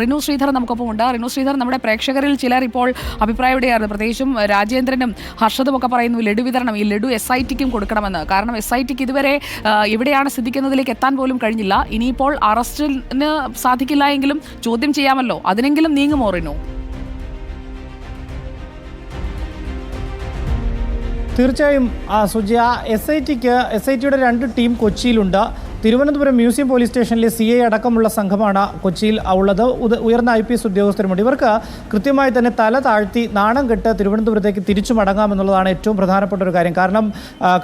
റിനു ശ്രീധർ നമുക്കൊപ്പം ഉണ്ട്. റിനു ശ്രീധർ നമ്മുടെ പ്രേക്ഷകരിൽ ചിലർ ഇപ്പോൾ അഭിപ്രായവിടെയാണ് പ്രത്യേകിച്ചും രാജേന്ദ്രനും ഹർഷദും ഒക്കെ പറയുന്നു ലഡു വിതരണം ഈ ലഡു എസ് ഐ ടിക്കും കൊടുക്കണമെന്ന്. കാരണം എസ് ഐ ടിക്ക് ഇതുവരെ ഇവിടെയാണ് എവിടെയാണ് സിദ്ധിക്കുന്നതിലേക്ക് എത്താൻ പോലും കഴിഞ്ഞില്ല. ഇനിയിപ്പോൾ അറസ്റ്റിന് സാധിക്കില്ല എങ്കിലും ചോദ്യം ചെയ്യാമല്ലോ. അതിനെങ്കിലും നീങ്ങുമോ റിനു? തീർച്ചയായും സുജയ എസ് ഐ ടിക്ക് എസ് ഐ ടിയുടെ രണ്ട് ടീം കൊച്ചിയിലുണ്ട്. തിരുവനന്തപുരം മ്യൂസിയം പോലീസ് സ്റ്റേഷനിലെ സി ഐ അടക്കമുള്ള സംഘമാണ് കൊച്ചിയിൽ ഉള്ളത്. ഉയർന്ന ഐ പി എസ് ഉദ്യോഗസ്ഥരുമുണ്ട്. ഇവർക്ക് കൃത്യമായി തന്നെ തല താഴ്ത്തി നാണം കെട്ട് തിരുവനന്തപുരത്തേക്ക് തിരിച്ചു മടങ്ങാമെന്നുള്ളതാണ് ഏറ്റവും പ്രധാനപ്പെട്ട ഒരു കാര്യം. കാരണം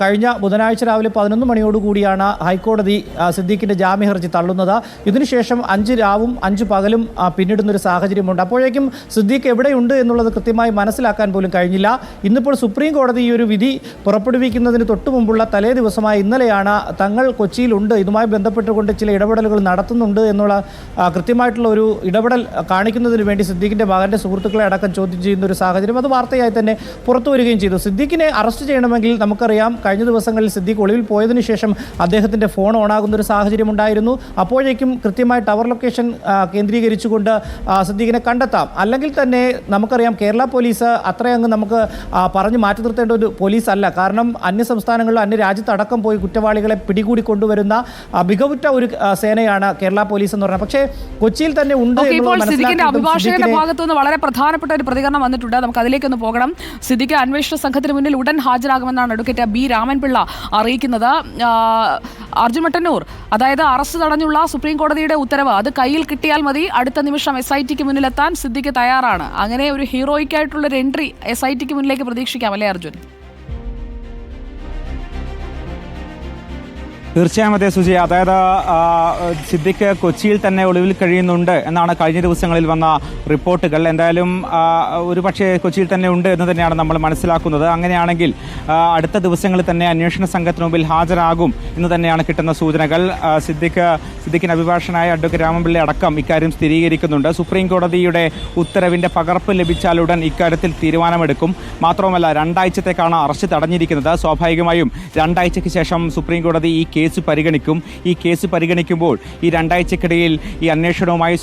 കഴിഞ്ഞ ബുധനാഴ്ച രാവിലെ പതിനൊന്ന് മണിയോടുകൂടിയാണ് ഹൈക്കോടതി സിദ്ദീഖിന്റെ ജാമ്യഹർജി ജാമ്യ ഹർജി തള്ളുന്നത്. ഇതിനുശേഷം അഞ്ച് രാവും അഞ്ച് പകലും പിന്നിടുന്നൊരു സാഹചര്യമുണ്ട്. അപ്പോഴേക്കും സിദ്ദീഖ് എവിടെയുണ്ട് എന്നുള്ളത് കൃത്യമായി മനസ്സിലാക്കാൻ പോലും കഴിഞ്ഞില്ല. ഇന്നിപ്പോൾ സുപ്രീം കോടതി ഈ ഒരു വിധി പുറപ്പെടുവിക്കുന്നതിന് തൊട്ടു മുമ്പുള്ള തലേ ദിവസമായ ഇന്നലെയാണ് തങ്ങൾ കൊച്ചിയിലുണ്ട്. ഇതുമായി ബന്ധപ്പെട്ടുകൊണ്ട് ചില ഇടപെടലുകൾ നടത്തുന്നുണ്ട് എന്നുള്ള കൃത്യമായിട്ടുള്ള ഒരു ഇടപെടൽ കാണിക്കുന്നതിന് വേണ്ടി സിദ്ദീഖിന്റെ മകന്റെ സുഹൃത്തുക്കളെ അടക്കം ചോദ്യം ചെയ്യുന്ന ഒരു സാഹചര്യം അത് വാർത്തയായി തന്നെ പുറത്തു വരികയും ചെയ്തു. സിദ്ദീഖിനെ അറസ്റ്റ് ചെയ്യണമെങ്കിൽ നമുക്കറിയാം കഴിഞ്ഞ ദിവസങ്ങളിൽ സിദ്ദീഖ് ഒളിവിൽ പോയതിനു ശേഷം അദ്ദേഹത്തിന്റെ ഫോൺ ഓണാകുന്ന ഒരു സാഹചര്യം ഉണ്ടായിരുന്നു. അപ്പോഴേക്കും കൃത്യമായി ടവർ ലൊക്കേഷൻ കേന്ദ്രീകരിച്ചുകൊണ്ട് സിദ്ദീഖിനെ കണ്ടെത്താം. അല്ലെങ്കിൽ തന്നെ നമുക്കറിയാം കേരള പോലീസ് അത്രയങ്ങ് നമുക്ക് പറഞ്ഞു മാറ്റി നിർത്തേണ്ട ഒരു പോലീസ് അല്ല കാരണം അന്യ സംസ്ഥാനങ്ങളിലും അന്യ രാജ്യത്തടക്കം പോയി കുറ്റവാളികളെ പിടികൂടി കൊണ്ടുവരുന്ന മികവുറ്റ ഒരു സേനയാണ് കേരള പോലീസ് എന്ന് പറയുന്നത് പക്ഷേ കൊച്ചിയിൽ തന്നെ ഉണ്ട് അഭിഭാഷകന്റെ ഭാഗത്തുനിന്ന് ഭാഗത്തു നിന്ന് വളരെ പ്രധാനപ്പെട്ട ഒരു പ്രതികരണം വന്നിട്ടുണ്ട്. നമുക്ക് അതിലേക്കൊന്ന് പോകണം. സിദ്ദിഖ് അന്വേഷണ സംഘത്തിന് മുന്നിൽ ഉടൻ ഹാജരാകുമെന്നാണ് അഡ്വക്കേറ്റ് ബി രാമൻപിള്ള അറിയിക്കുന്നത്. അർജുൻ മട്ടന്നൂർ അതായത് അറസ്റ്റ് തടഞ്ഞുള്ള സുപ്രീം കോടതിയുടെ ഉത്തരവ് അത് കയ്യിൽ കിട്ടിയാൽ മതി. അടുത്ത നിമിഷം എസ് ഐ ടിക്ക് മുന്നിലെത്താൻ സിദ്ദിഖ് തയ്യാറാണ്. അങ്ങനെ ഒരു ഹീറോയിക് ആയിട്ടുള്ള ഒരു എൻട്രി എസ് ഐ ടിക്ക് മുന്നിലേക്ക് പ്രതീക്ഷിക്കാം അല്ലേ അർജുൻ? തീർച്ചയായും അതെ സുജി. അതായത് സിദ്ദിഖ് കൊച്ചിയിൽ തന്നെ ഒളിവിൽ കഴിയുന്നുണ്ട് എന്നാണ് കഴിഞ്ഞ ദിവസങ്ങളിൽ വന്ന റിപ്പോർട്ടുകൾ. എന്തായാലും ഒരു പക്ഷേ കൊച്ചിയിൽ തന്നെ ഉണ്ട് എന്ന് തന്നെയാണ് നമ്മൾ മനസ്സിലാക്കുന്നത്. അങ്ങനെയാണെങ്കിൽ അടുത്ത ദിവസങ്ങളിൽ തന്നെ അന്വേഷണ സംഘത്തിന് മുമ്പിൽ ഹാജരാകും. എന്ന് തന്നെയാണ് കിട്ടുന്ന സൂചനകൾ. സിദ്ദിഖ് സിദ്ദിഖിന് അഭിഭാഷകനായ അഡ്വക്കേറ്റ് രാമപിള്ളി അടക്കം ഇക്കാര്യം സ്ഥിരീകരിക്കുന്നുണ്ട്. സുപ്രീം കോടതിയുടെ ഉത്തരവിന്റെ പകർപ്പ് ലഭിച്ചാലുടൻ ഇക്കാര്യത്തിൽ തീരുമാനമെടുക്കും. മാത്രവുമല്ല രണ്ടാഴ്ചത്തേക്കാണ് അറസ്റ്റ് തടഞ്ഞിരിക്കുന്നത്. സ്വാഭാവികമായും രണ്ടാഴ്ചയ്ക്ക് ശേഷം സുപ്രീം കോടതി ഈ കേസ് പരിഗണിക്കും. ഈ കേസ് പരിഗണിക്കുമ്പോൾ ഈ രണ്ടാഴ്ചക്കിടയിൽ ഈ അന്വേഷണവുമായി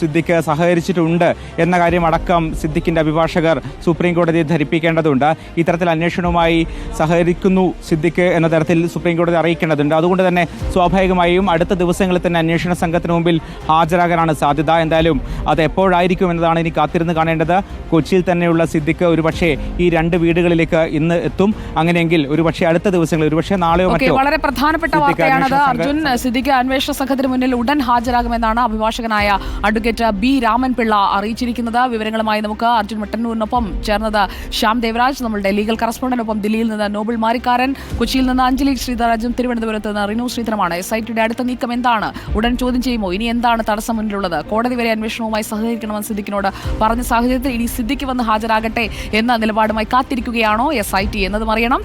സിദ്ദിഖ് സഹകരിച്ചിട്ടുണ്ട് എന്ന കാര്യം അടക്കം സിദ്ദിഖിന്റെ അഭിഭാഷകർ സുപ്രീം കോടതിയെ ധരിപ്പിക്കേണ്ടതുണ്ട്. ഇത്തരത്തിൽ അന്വേഷണവുമായി സഹകരിക്കുന്നു സിദ്ദിഖ് എന്ന തരത്തിൽ സുപ്രീം കോടതി അറിയിക്കേണ്ടതുണ്ട് അതുകൊണ്ട് തന്നെ സ്വാഭാവികമായും അടുത്ത ദിവസങ്ങളിൽ തന്നെ അന്വേഷണ സംഘത്തിന് മുമ്പിൽ ഹാജരാകാനാണ് സാധ്യത. എന്തായാലും അത് എപ്പോഴായിരിക്കും എന്നതാണ് ഇനി കാത്തിരുന്ന് കാണേണ്ടത്. കൊച്ചിയിൽ തന്നെയുള്ള സിദ്ദിഖ് ഒരുപക്ഷേ ഈ രണ്ട് വീടുകളിലേക്ക് ഇന്ന് എത്തും. അങ്ങനെയെങ്കിൽ ഒരുപക്ഷേ അടുത്ത ദിവസങ്ങളിൽ ഒരുപക്ഷെ നാളെയോ മറ്റോ വളരെ പ്രധാനപ്പെട്ട വാർത്തയാണത്. അർജുൻ സിദ്ദിഖ് അന്വേഷണ സംഘത്തിന് മുന്നിൽ ഉടൻ ഹാജരാകുമെന്നാണ് അഭിഭാഷകനായ അഡ്വക്കേറ്റ് ബി രാമൻപിള്ള അറിയിച്ചിരിക്കുന്നത്. വിവരങ്ങളുമായി നമുക്ക് അർജുൻ മട്ടന്നൂരിനൊപ്പം ചേർന്നത് ശ്യാം ദേവരാജ് നമ്മളുടെ ലീഗൽ കറസ്പോണ്ടന്റൊപ്പം ദില്ലിയിൽ നിന്ന് നോബിൾ മാരിക്കാരൻ കൊച്ചിയിൽ നിന്ന് അഞ്ജലി ശ്രീധരാജും തിരുവനന്തപുരത്ത് നിന്ന് റിനു ശ്രീധരമാണ്. എസ് ഐ ടിയുടെ അടുത്ത നീക്കം എന്താണ്? ഉടൻ ചോദ്യം ചെയ്യുമോ? ഇനി എന്താണ് തടസ്സം മുന്നിലുള്ളത്? കോടതി വരെ അന്വേഷണവുമായി സഹകരിക്കണമെന്ന് സിദ്ദിഖിനോട് പറഞ്ഞ സാഹചര്യത്തിൽ ഇനി സിദ്ദിഖ് വന്ന് ഹാജരാകട്ടെ എന്ന നിലപാടുമായി കാത്തിരിക്കുകയാണോ എസ് ഐ ടി എന്നതും അറിയണം.